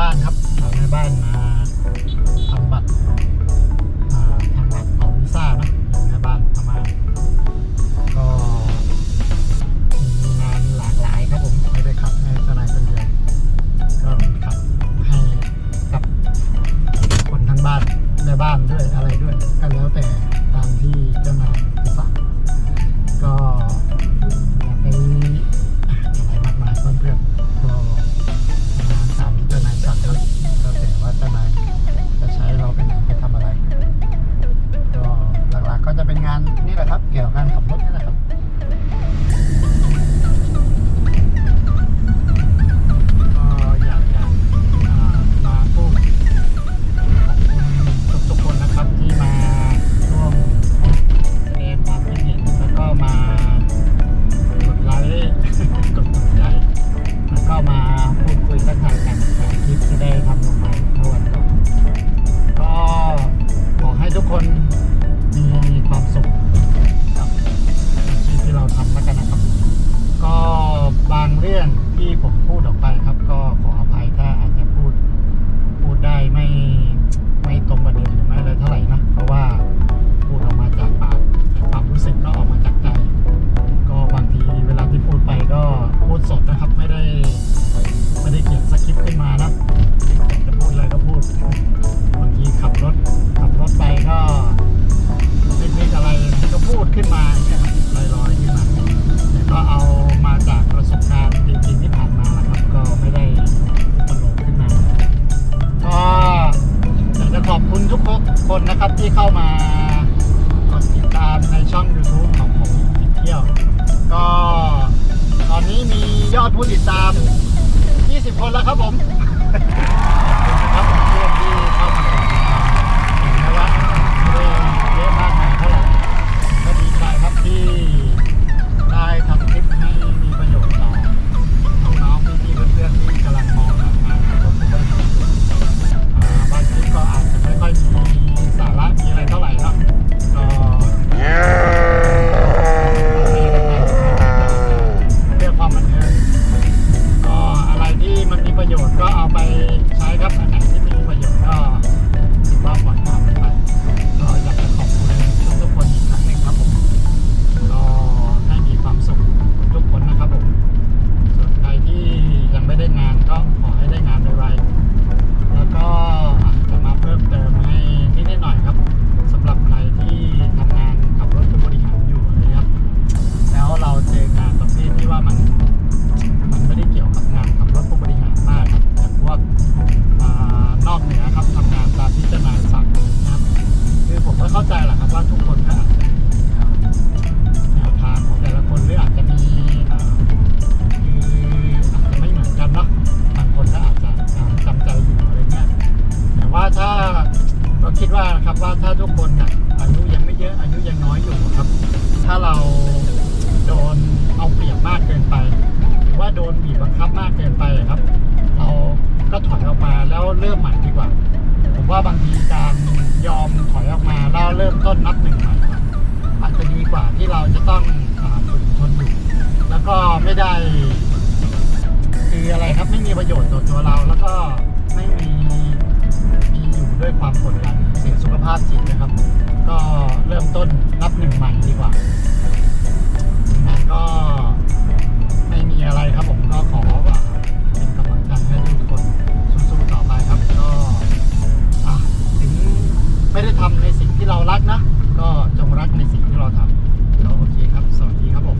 บ้านครับสาวในบ้านมาทำบัตรทำบัตรต่อวีซ่านะอยู่บ้านประมาณก็มีงานหลากหลายครับผมไม่ได้ขับให้ทนายคนเดียวก็ขับให้กับคนทั้งบ้านในบ้านด้วยอะไรด้วยก็แล้วแต่ นี่แหละครับเกี่ยวกับการขับรถนี่แหละครับ นนะครับที่เข้ามากดติดตามในช่อง YouTube ของผมติดเที่ยว ก็ตอนนี้มียอดผู้ติดตาม 20 คนแล้วครับผม โยชน์ก็เอาไปใช้ครับอันไหนที่มีประโยชน์ก็ถือว่าปล่อดภัยไปก็อยากจะขอบคุณทุกทุกคนอีกครั้งหนึ่งครับผมก็ให้มีความสุขทุกคนนะครับผมส่วนใครที่ยังไม่ได้งานก็ คิดว่านะครับว่าถ้าทุกคนอายุยังไม่เยอะอายุยังน้อยอยู่ครับ ถ้าเราโดนเอาเปรียบมากเกินไป หรือว่าโดนบีบบังคับมากเกินไปครับ เราก็ถอยออกมาแล้วเริ่มใหม่ดีกว่า ผมว่าบางทีการยอมถอยออกมาแล้วเริ่มต้นนับหนึ่งใหม่อาจจะดีกว่าที่เราจะต้องฝืนทนอยู่แล้วก็ไม่ได้ คืออะไรครับไม่มีประโยชน์ต่อตัวเราแล้วก็ไม่มีมีอยู่ด้วยความกดดันาสีนะครับ ก็เริ่มต้นนับหนึ่งใหม่ดีกว่าก็ไม่มีอะไรครับผมก็ขอเป็นกำลังใจให้ทุกคนสู้ๆต่อไปครับ ก็ถึงไม่ได้ทำในสิ่งที่เรารักนะ ก็จงรักในสิ่งที่เราทำก็โอเคครับ สวัสดีครับผม